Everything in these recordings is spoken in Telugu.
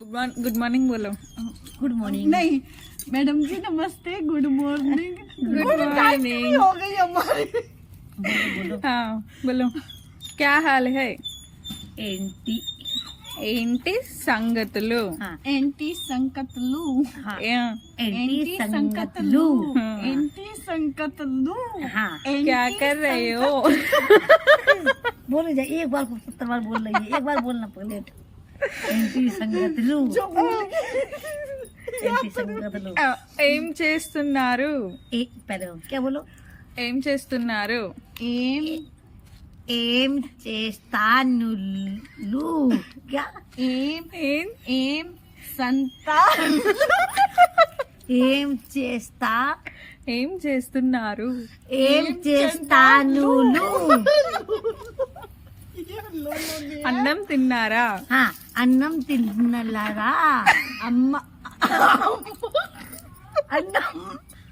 गुड मॉर्निंग गुड मॉर्निंग बोलो गुड मॉर्निंग नहीं मैडम जी नमस्ते गुड मॉर्निंग गुड मॉर्निंग हो गई हमारी हाँ बोलो क्या हाल है ఏంటి ఏంటి సంగతులు ఆ, ఏంటి సంకతులు హా, యా, ఏంటి సంగతులు ఏంటి సంకతులు हाँ क्या कर रहे हो बोले जा एक बार को सत्तर बार बोल रही है एक बार बोलना पहले ఏం చేస్తున్నారు? ఏం చేస్తున్నారు? ఏం ఏం చేస్తాను ఏం ఏం? సంతా? ఏం చేస్తా? ఏం చేస్తున్నారు? ఏం చేస్తాను అన్నం తిన్నారా? అన్నం తిన్నలారా అమ్మ అన్నం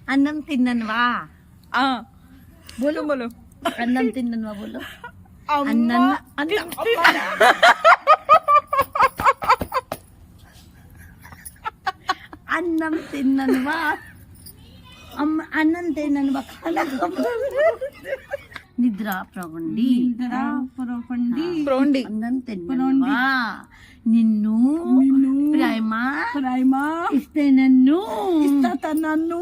అన్నం తిన్ననువా ఆ బోలో బోలో అన్నం తిన్ననువా బోలో అమ్మ అన్నం అన్నం అన్నం తిన్ననువా అమ్మ అన్నం తిన్ననువా నిద్ర ప్రవండి. నిద్ర ప్రోండి నిన్ను ప్రేమ ప్రేమ ఇస్తే నన్ను. ఇస్తా నన్ను.